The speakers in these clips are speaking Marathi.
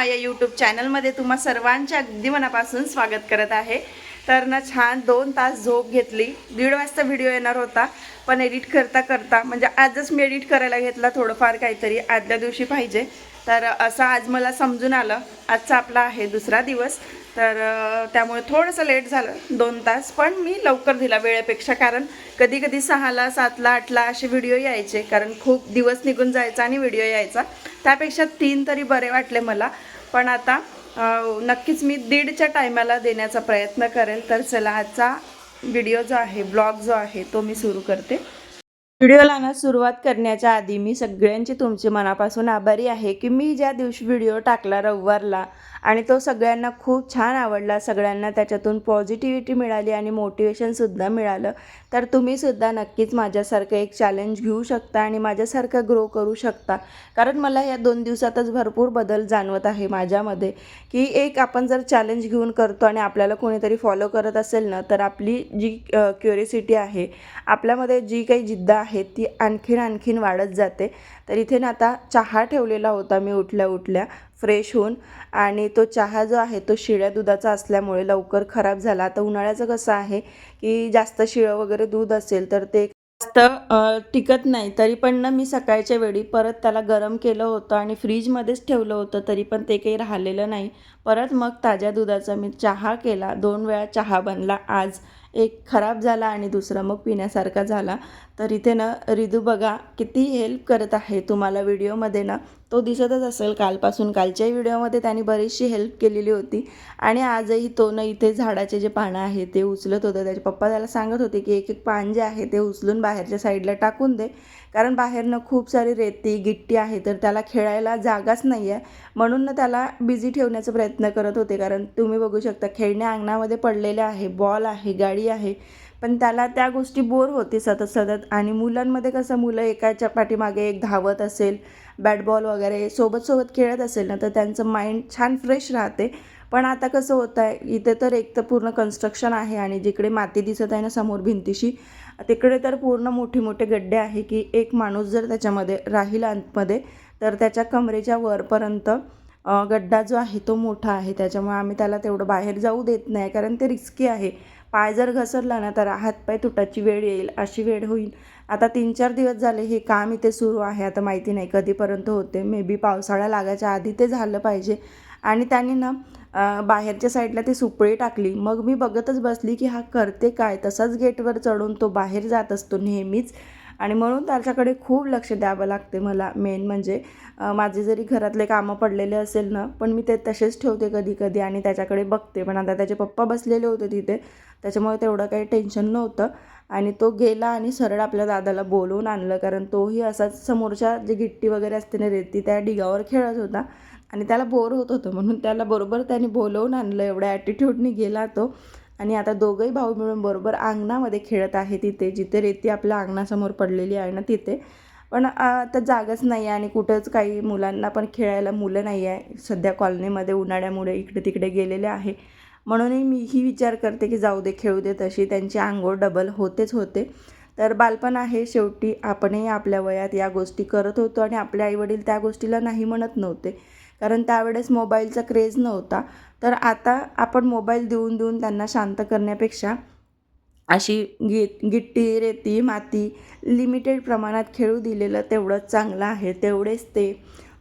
या यूट्यूब चॅनलमध्ये तुम्हा सर्वांच्या अगदी मनापासून स्वागत करत आहे. तर ना छान दोन तास झोप घेतली. दीड वाजता व्हिडिओ येणार होता पण एडिट करता करता म्हणजे आजच मी एडिट करायला घेतला थोडंफार काहीतरी आदल्या दिवशी पाहिजे. तर असं आज मला समजून आलं. आजचा आपला आहे दुसरा दिवस. तर त्यामुळे थोडंसं लेट झालं दोन तास. पण मी लवकर दिला वेळेपेक्षा कारण कधी कधी सहाला सातला आठला असे व्हिडिओ यायचे कारण खूप दिवस निघून जायचा आणि व्हिडिओ यायचा. त्यापेक्षा तीन तरी बरे वाटले मला. पण आता नक्कीच मी दीडच्या टायमाला देण्याचा प्रयत्न करेल. तर चला आजचा व्हिडिओ जो आहे ब्लॉग जो आहे तो मी सुरू करते. व्हिडिओला ना सुरुवात करण्याच्या आधी मी सगळ्यांची तुमचे मनापासून आभारी आहे की मी ज्या दिवशी व्हिडिओ टाकला रविवारला आणि तो सगळ्यांना खूप छान आवडला सगळ्यांना त्याच्यातून पॉझिटिव्हिटी मिळाली आणि मोटिवेशनसुद्धा मिळालं तर तुम्हीसुद्धा नक्कीच माझ्यासारखं एक चॅलेंज घेऊ शकता आणि माझ्यासारखं ग्रो करू शकता. कारण मला या दोन दिवसातच भरपूर बदल जाणवत आहे माझ्यामध्ये की एक आपण जर चॅलेंज घेऊन करतो आणि आपल्याला कोणीतरी फॉलो करत असेल ना तर आपली जी क्युरिसिटी आहे आपल्यामध्ये जी काही जिद्द आहे आहे ती आणखीन आणखीन वाढत जाते. तर इथे ना आता चहा ठेवलेला होता मी उठल्या उठल्या फ्रेश होऊन. आणि तो चहा जो आहे तो शिळ्या दुधाचा असल्यामुळे लवकर खराब झाला. आता उन्हाळ्याचं कसं आहे की जास्त शिळं वगैरे दूध असेल तर ते जास्त टिकत नाही. तरी पण ना मी सकाळच्या वेळी परत त्याला गरम केलं होतं आणि फ्रीजमध्येच ठेवलं होतं तरी पण ते काही राहिलेलं नाही. परत मग ताज्या दुधाचा मी चहा केला. दोन वेळा चहा बनला. आज एक खराब झाला आणि दुसरा मग पिण्यासारखा झाला. तर इथे ना रिदू बघा किती हेल्प करत आहे तुम्हाला व्हिडिओमध्ये ना. तो दिसतच असेल कालपासून. कालच्याही व्हिडिओमध्ये त्याने बरीचशी हेल्प केलेली होती. आणि आजही तो ना इथे झाडाचे जे पानं आहे ते उचलत होतं. त्याचे पप्पा त्याला सांगत होते की एक एक पान जे आहे ते उचलून बाहेरच्या साईडला टाकून दे. कारण बाहेरनं खूप सारी रेती गिट्टी आहे तर त्याला खेळायला जागाच नाही आहे म्हणून ना त्याला बिझी ठेवण्याचा प्रयत्न करत होते. कारण तुम्ही बघू शकता खेळण्या अंगणामध्ये पडलेले आहे. बॉल आहे गाडी आहे. पण त्याला त्या गोष्टी बोर होते सतत सतत. आणि मुलांमध्ये कसं मुलं एकाच्या पाठीमागे एक धावत असेल बॅट बॉल वगैरे सोबत सोबत खेळत असेल ना तर त्यांचं माइंड छान फ्रेश राहते. पण आता कसं होतं आहे इथे तर एक तर पूर्ण कन्स्ट्रक्शन आहे आणि जिकडे माती दिसत आहे ना समोर भिंतीशी तिकडे तर पूर्ण मोठे मोठे गड्डे आहे की एक माणूस जर त्याच्यामध्ये राहील आतमध्ये तर त्याच्या कमरेच्या वरपर्यंत गड्डा जो आहे तो मोठा आहे. त्याच्यामुळे आम्ही त्याला तेवढं बाहेर जाऊ देत नाही कारण ते रिस्की आहे. पाय जर घसरला ना तर हातपाय तुटाची वेळ येईल अशी वेळ होईल. आता तीन चार दिवस झाले हे काम इथे सुरू आहे आता माहिती नाही कधीपर्यंत होते. मे बी पावसाळा लागायच्या आधी ते झालं पाहिजे. आणि त्यांनी ना बाहेरच्या साईडला ती सुपळी टाकली. मग मी बघतच बसली की हा करते काय? तसाच गेटवर चढून तो बाहेर जात असतो नेहमीच. आणि म्हणून त्याच्याकडे खूप लक्ष द्यावं लागते मला. मेन म्हणजे माझे जरी घरातले कामं पडलेले असेल ना पण मी ते तसेच ठेवते कधी कधी आणि त्याच्याकडे बघते. पण आता त्याचे पप्पा बसलेले होते तिथे. त्याच्यामुळे तेवढं काही टेन्शन नव्हतं. आणि तो गेला आणि सरळ आपल्या दादाला बोलवून आणलं. कारण तोही असाच समोरच्या जे गिट्टी वगैरे असते ना रेती त्या डिगावर खेळत होता. आणि त्याला बोर होत होतं म्हणून त्याला बरोबर त्याने बोलवून आणलं. एवढ्या ॲटिट्यूडने गेला तो. आणि आता दोघंही भाऊ मिळून बरोबर अंगणामध्ये खेळत आहे तिथे. जिथे रेती आपल्या अंगणासमोर पडलेली आहे ना तिथे. पण आता जागाच नाही आहे आणि कुठंच काही मुलांना पण खेळायला मुलं नाही आहे सध्या कॉलनीमध्ये उन्हाळ्यामुळे इकडे तिकडे गेलेले आहे. म्हणूनही मीही विचार करते की जाऊ दे खेळू दे तशी. त्यांची आंघोळ डबल होतेच होते. तर बालपण आहे शेवटी आपणही आपल्या वयात या गोष्टी करत होतो आणि आपले आईवडील त्या गोष्टीला नाही म्हणत नव्हते. कारण त्यावेळेस मोबाईलचा क्रेज नव्हता. तर आता आपण मोबाईल देऊन देऊन त्यांना शांत करण्यापेक्षा अशी गि गिट्टी रेती माती लिमिटेड प्रमाणात खेळू दिलेलं तेवढंच चांगलं आहे. तेवढेच ते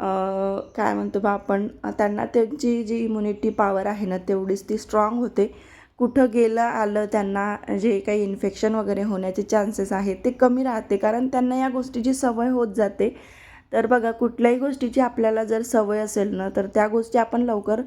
काय म्हणतो बा आपण त्यांना त्यांची जी इम्युनिटी पॉवर आहे ना तेवढीच ती स्ट्रॉंग होते. कुठं गेलं आलं त्यांना जे काही इन्फेक्शन वगैरे होण्याचे चान्सेस आहेत ते कमी राहते. कारण त्यांना या गोष्टीची सवय होत जाते. तर बघा कुठल्याही गोष्टीची आपल्याला जर सवय असेल ना तर त्या गोष्टी आपण लवकर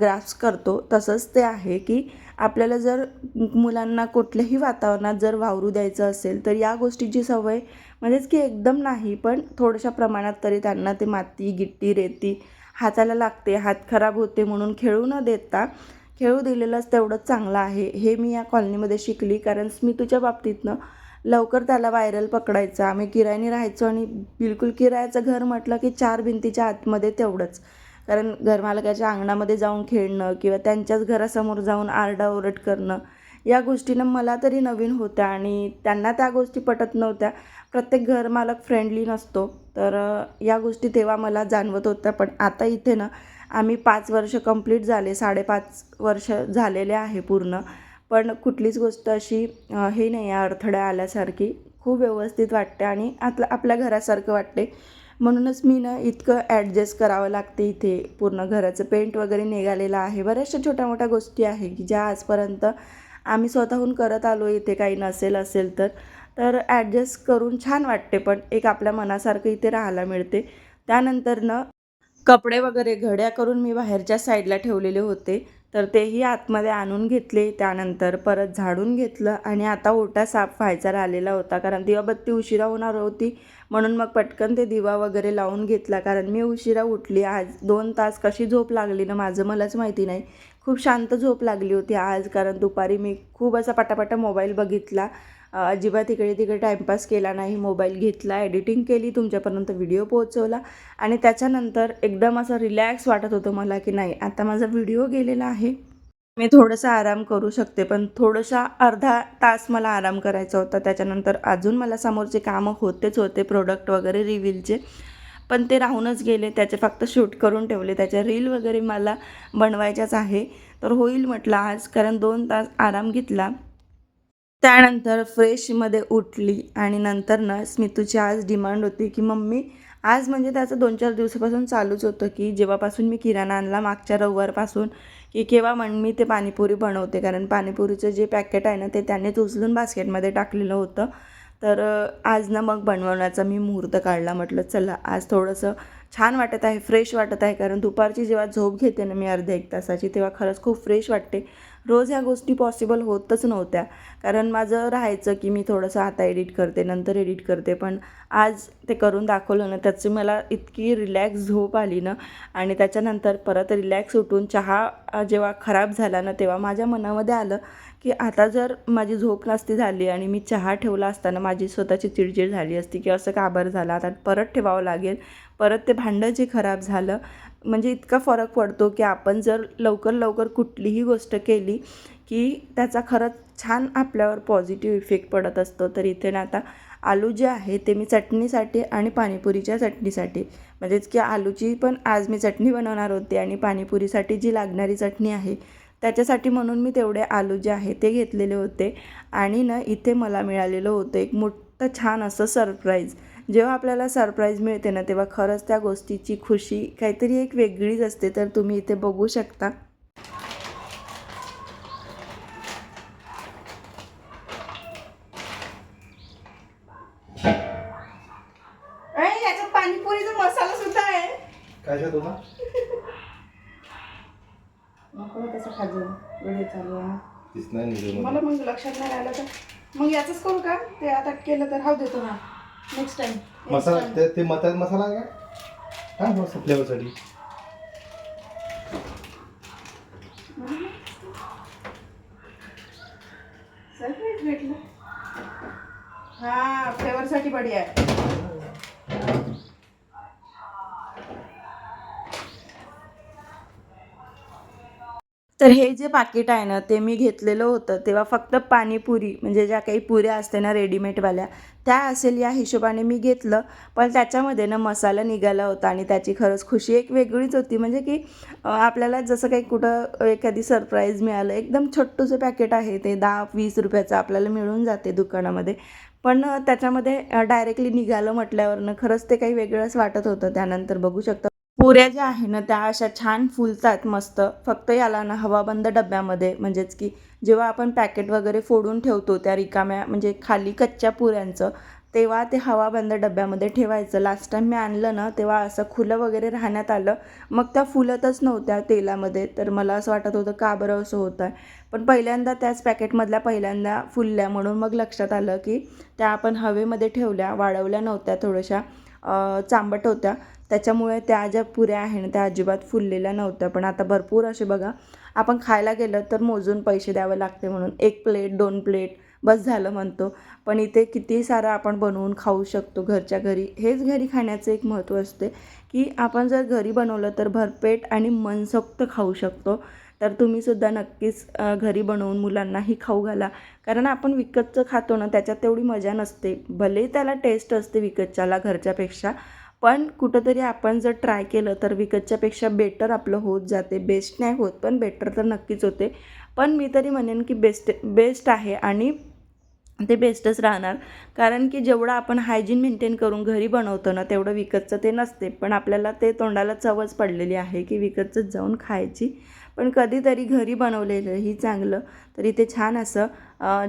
ग्राफ्स करतो. तसंच ते आहे की आपल्याला जर मुलांना कुठल्याही वातावरणात जर वावरू द्यायचं असेल तर या गोष्टीची सवय म्हणजेच की एकदम नाही पण थोड्याशा प्रमाणात तरी त्यांना ते माती गिट्टी रेती हाताला लागते. हात खराब होते म्हणून खेळू न देता खेळू दिलेलंच तेवढंच चांगलं आहे. हे मी या कॉलनीमध्ये शिकली कारण स्मितूच्या बाबतीतनं लवकर त्याला व्हायरल पकडायचं. आम्ही किरायनी राहायचो आणि बिलकुल किरायाचं घर म्हटलं की चार भिंतीच्या आतमध्ये तेवढंच. कारण घरमालकाच्या अंगणामध्ये जाऊन खेळणं किंवा त्यांच्याच घरासमोर जाऊन आरडाओरड करणं या गोष्टीनं मला तरी नवीन होत्या आणि त्यांना त्या गोष्टी पटत नव्हत्या. प्रत्येक घरमालक फ्रेंडली नसतो. तर या गोष्टी तेव्हा मला जाणवत होत्या पण आता इथे ना आम्ही पाच वर्ष कंप्लीट झाले साडेपाच वर्ष झालेले आहे पूर्ण. पण कुठलीच गोष्ट अशी हे नाही आहे अडथळ्या आल्यासारखी. खूप व्यवस्थित वाटते आणि आतला आपल्या घरासारखं वाटते. म्हणूनच मी ना इतकं ॲडजस्ट करावं लागते इथे. पूर्ण घराचं पेंट वगैरे निघालेलं आहे. बऱ्याचशा छोट्या मोठ्या गोष्टी आहे की ज्या आजपर्यंत आम्ही स्वतःहून करत आलो इथे काही नसेल असेल तर. तर ॲडजस्ट करून छान वाटते पण एक आपल्या मनासारखं इथे राहायला मिळते. त्यानंतर न कपडे वगैरे घड्या करून मी बाहेरच्या साईडला ठेवलेले होते. तर तेही आतमध्ये आणून घेतले. त्यानंतर परत झाडून घेतलं आणि आता ओटा साफ व्हायचा राहिलेला होता कारण दिवाबत्ती उशिरा होणार होती. म्हणून मग पटकन ते दिवा वगैरे लावून घेतला कारण मी उशिरा उठली. आज दोन तास कशी झोप लागली ना माझं मलाच माहिती नाही. खूप शांत झोप लागली होती आज कारण दुपारी मी खूप असा पटापटा मोबाईल बघितला. अजिबात इकडे तिकडे टाईमपास केला नाही मोबाईल घेतला एडिटिंग केली तुमच्यापर्यंत व्हिडिओ पोहोचवला. आणि त्याच्यानंतर एकदम असं रिलॅक्स वाटत होतं मला की नाही आता माझा व्हिडिओ गेलेला आहे. मी थोडंसं आराम करू शकते पण थोडंसा अर्धा तास मला आराम करायचा होता. त्याच्यानंतर अजून मला समोरचे कामं होतेच होते प्रोडक्ट वगैरे रिव्हीलचे पण ते राहूनच गेले त्याचे फक्त शूट करून ठेवले. त्याच्या रील वगैरे मला बनवायच्याच आहे. तर होईल म्हटलं आज कारण दोन तास आराम घेतला. त्यानंतर फ्रेशमध्ये उठली आणि नंतर ना स्मितूची आज डिमांड होती की मम्मी आज म्हणजे त्याचं दोन चार दिवसापासून चालूच होतं की जेव्हापासून मी किराणा आणला मागच्या रविवारपासून की केव्हा म्हण मी ते पाणीपुरी बनवते. कारण पाणीपुरीचं जे पॅकेट आहे ना ते त्यानेच उचलून बास्केटमध्ये टाकलेलं होतं. तर आज ना मग बनवण्याचा मी मुहूर्त काढला. म्हटलं चला आज थोडंसं छान वाटत आहे फ्रेश वाटत आहे. कारण दुपारची जेव्हा झोप घेते ना मी अर्ध्या एक तासाची तेव्हा खरंच खूप फ्रेश वाटते. रोज ह्या गोष्टी पॉसिबल होतच नव्हत्या. कारण माझं राहायचं की मी थोडंसं आता एडिट करते नंतर एडिट करते. पण आज ते करून दाखवलं ना त्याची मला इतकी रिलॅक्स झोप आली ना आणि त्याच्यानंतर परत रिलॅक्स उठून चहा जेव्हा खराब झाला ना तेव्हा माझ्या मनामध्ये आलं की आता जर माझी झोप नसती झाली आणि मी चहा ठेवला असताना माझी स्वतःची चिडचिड झाली असती की असं का बरं झालं? आता परत ठेवावं लागेल. परत ते भांडं जे खराब झालं म्हणजे इतका फरक पडतो की आपण जर लवकर लवकर कुठलीही गोष्ट केली की त्याचा खरंच छान आपल्यावर पॉझिटिव्ह इफेक्ट पडत असतो. तर इथे ना आता आलू जे आहे ते मी चटणीसाठी आणि पाणीपुरीच्या चटणीसाठी म्हणजेच की आलूची पण आज मी चटणी बनवणार होते आणि पाणीपुरीसाठी जी लागणारी चटणी आहे त्याच्यासाठी म्हणून मी तेवढे आलू जे आहे ते घेतलेले होते. आणि ना इथे मला मिळालेलं होतं एक मोठं छान असं सरप्राईज जेव्हा आपल्याला सरप्राईज मिळते ना तेव्हा खरंच त्या गोष्टीची खुशी काहीतरी एक वेगळीच असते तर तुम्ही इथे बघू शकता. याच्यात पाणीपुरीचा मसाला सुद्धा आहे. काय होता नको चालू मला मग लक्षात नाही राहिलं तर. मग याचंच करू का? ते आता केलं तर राहू देतो ना. नेक्स्ट टाइम मसाला ते ते मतात मसाला आहे का हा मस्त फ्लेवरसाठी सरप्राईज भेटलं. हा फ्लेवरसाठी बढिया आहे. तर हे जे पाकिट आहे ना ते मी घेतलेलं होतं. तेव्हा फक्त पाणीपुरी म्हणजे ज्या काही पुऱ्या असते ना रेडीमेडवाल्या त्या असेल या हिशोबाने मी घेतलं. पण त्याच्यामध्ये ना मसाला निघाला होता आणि त्याची खरंच खुशी एक वेगळीच होती. म्हणजे की आपल्याला जसं काही कुठं एखादी सरप्राईज मिळालं एकदम छोटूचं पॅकेट आहे ते दहा वीस रुपयाचं आपल्याला मिळून जाते दुकानामध्ये. पण त्याच्यामध्ये डायरेक्टली निघालं म्हटल्यावरनं खरंच ते काही वेगळंच वाटत होतं. त्यानंतर बघू शकता पुऱ्या ज्या आहे ना त्या अशा छान फुलतात मस्त. फक्त याला ना हवाबंद डब्यामध्ये. म्हणजेच की जेव्हा आपण पॅकेट वगैरे फोडून ठेवतो त्या रिकाम्या म्हणजे खाली कच्च्या पुऱ्यांचं तेव्हा ते हवाबंद डब्यामध्ये ठेवायचं. लास्ट टाईम मी आणलं ना तेव्हा असं खुलं वगैरे राहण्यात आलं. मग त्या फुलतच नव्हत्या तेलामध्ये. तर मला असं वाटत होतं का बरं असं होतं आहे? पण पहिल्यांदा त्याच पॅकेटमधल्या पहिल्यांदा फुलल्या म्हणून मग लक्षात आलं की त्या आपण हवेमध्ये ठेवल्या वाळवल्या नव्हत्या थोड्याशा चांबट होत्या. त्याच्यामुळे त्या ज्या पुऱ्या आहे ना त्या अजिबात फुललेल्या नव्हत्या. पण आता भरपूर असे बघा आपण खायला गेलं तर मोजून पैसे द्यावे लागते म्हणून. एक प्लेट दोन प्लेट बस झालं म्हणतो. पण इथे किती सारं आपण बनवून खाऊ शकतो घरच्या घरी हेच घरी खाण्याचं एक महत्त्व असते की आपण जर घरी बनवलं तर भरपेट आणि मनसोक्त खाऊ शकतो. तर तुम्हीसुद्धा नक्कीच घरी बनवून मुलांनाही खाऊ घाला. कारण आपण विकतचं खातो ना त्याच्यात तेवढी मजा नसते. भले त्याला टेस्ट असते विकतच्याला घरच्यापेक्षा. पण कुठंतरी आपण जर ट्राय केलं तर विकतच्यापेक्षा बेटर आपलं होत जाते. बेस्ट नाही होत पण बेटर तर नक्कीच होते. पण मी तरी म्हणेन की बेस्ट बेस्ट आहे आणि ते बेस्टच राहणार. कारण की जेवढं आपण हायजीन मेंटेन करून घरी बनवतो ना तेवढं विकतचं ते नसते. पण आपल्याला ते तोंडाला चवच पडलेली आहे की विकतचंच जाऊन खायची. पण कधीतरी घरी बनवलेलंही चांगलं. तर इथे छान असं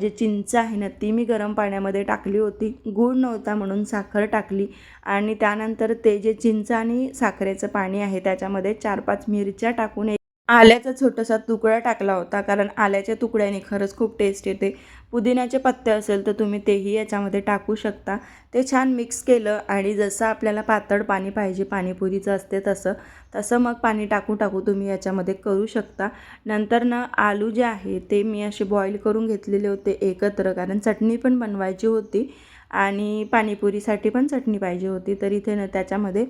जे चिंच आहे ना ती मी गरम पाण्यामध्ये टाकली होती. गूळ नव्हता म्हणून साखर टाकली. आणि त्यानंतर ते जे चिंच आणि साखरेचं पाणी आहे त्याच्यामध्ये चार पाच मिरच्या टाकून एक आल्याचा छोटासा तुकडा टाकला होता. कारण आल्याच्या तुकड्याने खरंच खूप टेस्ट येते. पुदिन्याचे पत्ते असेल तर तुम्ही तेही याच्यामध्ये टाकू शकता. ते छान मिक्स केलं आणि जसं आपल्याला पातळ पाणी पाहिजे पाणीपुरीचं असते तसं. तसं मग पाणी टाकू टाकू तुम्ही याच्यामध्ये करू शकता. नंतर ना आलू जे आहे ते मी असे बॉईल करून घेतलेले होते एकत्र कारण चटणी पण बनवायची होती आणि पाणीपुरीसाठी पण चटणी पाहिजे होती. तर इथे ना त्याच्यामध्ये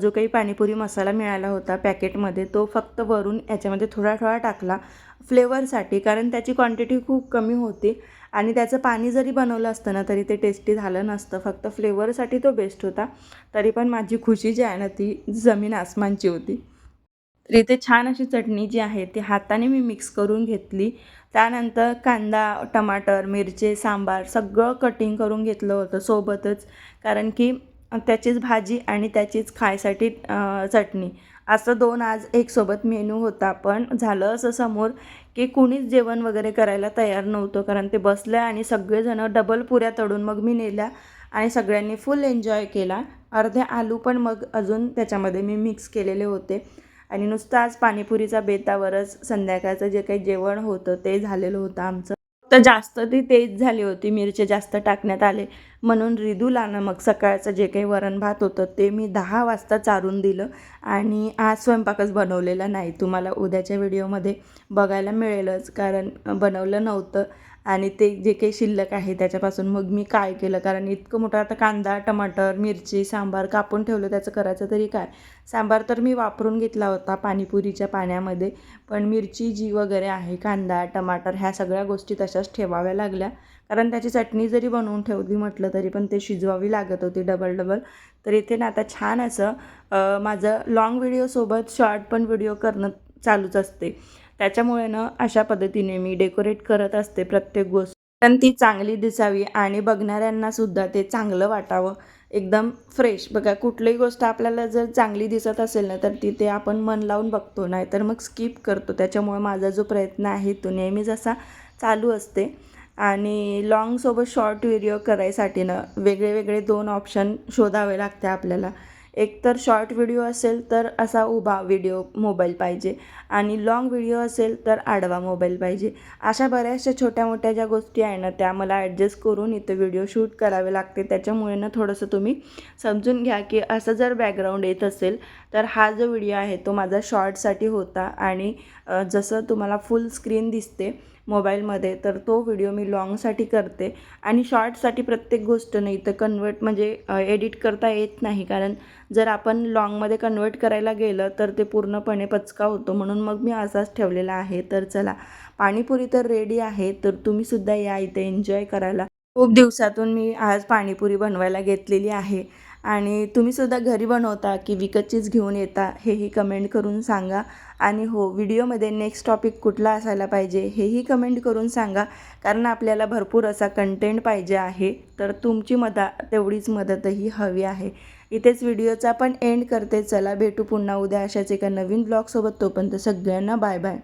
जो काही पाणीपुरी मसाला मिळाला होता पॅकेटमध्ये तो फक्त वरून याच्यामध्ये थोडा थोडा टाकला फ्लेवरसाठी कारण त्याची क्वांटिटी खूप कमी होती आणि त्याचं पाणी जरी बनवलं असतं ना तरी ते टेस्टी झालं नसतं. फक्त फ्लेवरसाठी तो बेस्ट होता. तरी पण माझी खुशी जी आहे ना ती जमीन आसमानची होती. तर इथे छान अशी चटणी जी आहे ती हाताने मी मिक्स करून घेतली. त्यानंतर कांदा टमाटर मिरचे सांबार सगळं कटिंग करून घेतलं होतं सोबतच. कारण की त्याचीच भाजी आणि त्याचीच खायसाठी चटणी. असं दोन आज एकसोबत मेनू होता. पण झालं असं समोर की कुणीच जेवण वगैरे करायला तयार नव्हतं. कारण ते बसलं आणि सगळेजणं डबल पुऱ्या तळून मग मी नेल्या आणि सगळ्यांनी फुल एन्जॉय केला. अर्धे आलू पण मग अजून त्याच्यामध्ये मी मिक्स केलेले होते. आणि नुसतं आज पाणीपुरीचा बेतावरच संध्याकाळचं जे काही जेवण होतं ते झालेलं होतं आमचं. तर जास्त ती तेज झाली होती मिरचे जास्त टाकण्यात आले. म्हणून रिदूला ना मग सकाळचं जे काही वरण भात होतं ते मी दहा वाजता चारून दिलं आणि आज स्वयंपाकच बनवलेला नाही. तुम्हाला उद्याच्या व्हिडिओमध्ये बघायला मिळेलच कारण बनवलं नव्हतं. आणि ते जे काही शिल्लक आहे त्याच्यापासून मग मी काय केलं? कारण इतकं मोठं आता कांदा टमाटर मिरची सांबार कापून ठेवलं त्याचं करायचं तरी काय? सांबार तर मी वापरून घेतला होता पाणीपुरीच्या पाण्यामध्ये पण मिरची जी वगैरे आहे कांदा टमाटर ह्या सगळ्या गोष्टी तशाच ठेवाव्या लागल्या. कारण त्याची चटणी जरी बनवून ठेवली म्हटलं तरी पण ते शिजवावी लागत होती डबल डबल तर इथे ना आता छान असं माझं लाँग व्हिडिओसोबत शॉर्ट पण व्हिडिओ करणं चालूच असते. त्याच्यामुळे ना अशा पद्धतीने मी डेकोरेट करत असते प्रत्येक गोष्ट. पण ती चांगली दिसावी आणि बघणाऱ्यांना सुद्धा ते चांगलं वाटावं. एकदम फ्रेश बघा कुठलीही गोष्ट आपल्याला जर चांगली दिसत असेल ना तर तिथे आपण मन लावून बघतो. नाही तर मग स्किप करतो. त्याच्यामुळे माझा जो प्रयत्न आहे तो नेहमीच असा चालू असते. आणि लॉंगसोबत शॉर्ट व्हिडिओ करायसाठी ना वेगळे वेगळे दोन ऑप्शन शोधावे लागते आपल्याला. एक तर शॉर्ट व्हिडिओ असेल तर असा उभा व्हिडिओ मोबाईल पाहिजे आणि लाँग व्हिडिओ असेल तर आडवा मोबाईल पाहिजे. अशा बऱ्याचशा छोट्या मोठ्या ज्या गोष्टी आहे ना त्या मला ॲडजस्ट करून इथं व्हिडिओ शूट करावे लागते. त्याच्यामुळे ना थोडंसं तुम्ही समजून घ्या की असं जर बॅकग्राऊंड येत असेल तर हा जो व्हिडिओ आहे तो माझा शॉर्टसाठी होता आणि जसं तुम्हाला फुल स्क्रीन दिसते मोबाईलमध्ये तर तो व्हिडिओ मी लाँगसाठी करते. आणि शॉर्टसाठी प्रत्येक गोष्ट नाही तर कन्वर्ट म्हणजे एडिट करता येत नाही. कारण जर आपण लाँगमध्ये कन्वर्ट करायला गेलं तर ते पूर्णपणे पचका होतो. म्हणून मग मी असाच ठेवलेला आहे. तर चला पाणीपुरी तर रेडी आहे. तर तुम्हीसुद्धा या इथे एन्जॉय करायला. खूप दिवसातून मी आज पाणीपुरी बनवायला घेतलेली आहे. आणि तुम्हीसुद्धा घरी बनवता की विकतचीच घेऊन येता हेही कमेंट करून सांगा. आणि हो व्हिडिओमध्ये नेक्स्ट टॉपिक कुठला असायला पाहिजे हेही कमेंट करून सांगा. कारण आपल्याला भरपूर असा कंटेंट पाहिजे आहे. तर तुमची मदा तेवढीच मदतही हवी आहे. इथेच व्हिडिओचा पण एंड करते. चला भेटू पुन्हा उद्या अशाच एका नवीन ब्लॉगसोबत तोपर्यंत सगळ्यांना बाय बाय